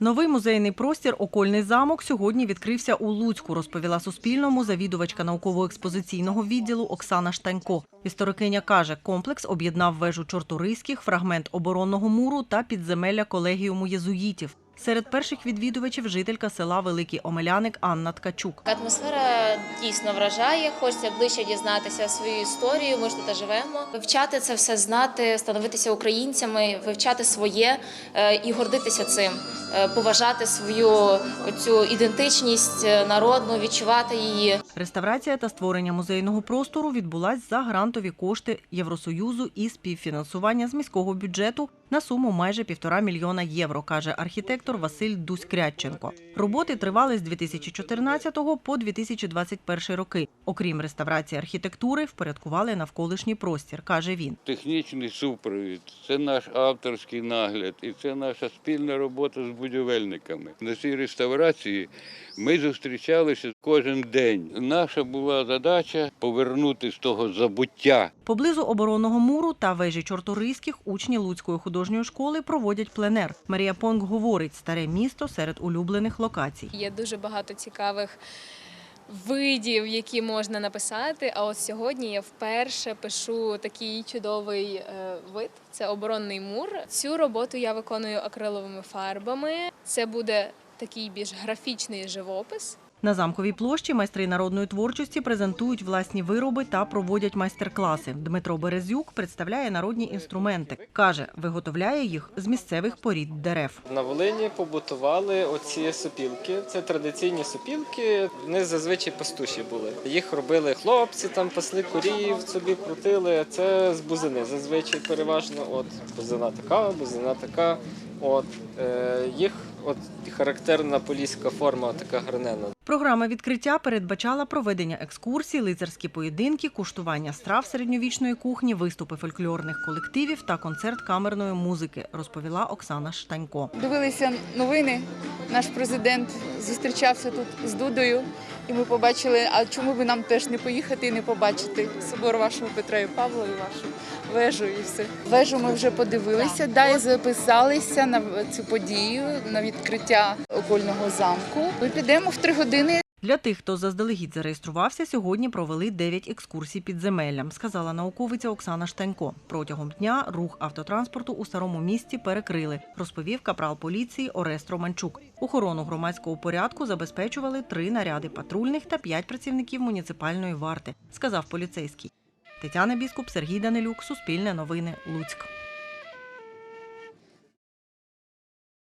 Новий музейний простір Окольний замок сьогодні відкрився у Луцьку, розповіла Суспільному завідувачка науково-експозиційного відділу Оксана Штанько. Історикиня каже, комплекс об'єднав вежу Чортуриських, фрагмент оборонного муру та підземелля колегіуму єзуїтів. Серед перших відвідувачів жителька села Великий Омеляник Анна Ткачук. Атмосфера дійсно вражає. Хочеться ближче дізнатися свою історію. Ми ж тут живемо. Вивчати це все знати, становитися українцями, вивчати своє е, і гордитися цим, е, поважати свою цю ідентичність е, народну, відчувати її. Реставрація та створення музейного простору відбулась за грантові кошти Євросоюзу і співфінансування з міського бюджету на суму майже півтора мільйона євро, каже архітектор Василь Дусь-Крядченко. Роботи тривали з 2014 по 2021 роки. Окрім реставрації архітектури, впорядкували навколишній простір, каже він. Технічний супровід, це наш авторський нагляд і це наша спільна робота з будівельниками. На цій реставрації ми зустрічалися кожен день. Наша була задача повернути з того забуття Поблизу оборонного муру та вежі Чорторийських учні Луцької художньої школи проводять пленер. Марія Понг говорить, старе місто серед улюблених локацій. Є дуже багато цікавих видів, які можна написати. А от сьогодні я вперше пишу такий чудовий е, вид. Це оборонний мур. Цю роботу я виконую акриловими фарбами. Це буде такий більш графічний живопис. На замковій площі майстри народної творчості презентують власні вироби та проводять майстер-класи. Дмитро Березюк представляє народні інструменти. Каже, виготовляє їх з місцевих порід дерев. На Волині побутували оці сопілки. Це традиційні сопілки. Вони зазвичай пастуші були. Їх робили хлопці, там пасли корів, собі крутили. Це з бузини. Зазвичай переважно. От бузина така, бузина така. От е, їх от характерна поліська форма, така гранена. Програма відкриття передбачала проведення екскурсій, лицарські поєдинки, куштування страв середньовічної кухні, виступи фольклорних колективів та концерт камерної музики, розповіла Оксана Штанько. Дивилися новини. Наш президент зустрічався тут з Дудою, і ми побачили, а чому би нам теж не поїхати і не побачити собор вашого Петра і Павла і вашу вежу і все. Вежу ми вже подивилися, да, і записалися на цю подію, на відкриття окольного замку. Ми підемо в три години. Для тих, хто заздалегідь зареєструвався, сьогодні провели 9 екскурсій підземеллям, сказала науковиця Оксана Штанько. Протягом дня рух автотранспорту у старому місті перекрили, розповів капрал поліції Орест Романчук. Охорону громадського порядку забезпечували три наряди патрульних та п'ять працівників муніципальної варти, сказав поліцейський. Тетяна Біскуп, Сергій Данилюк, Суспільне новини, Луцьк.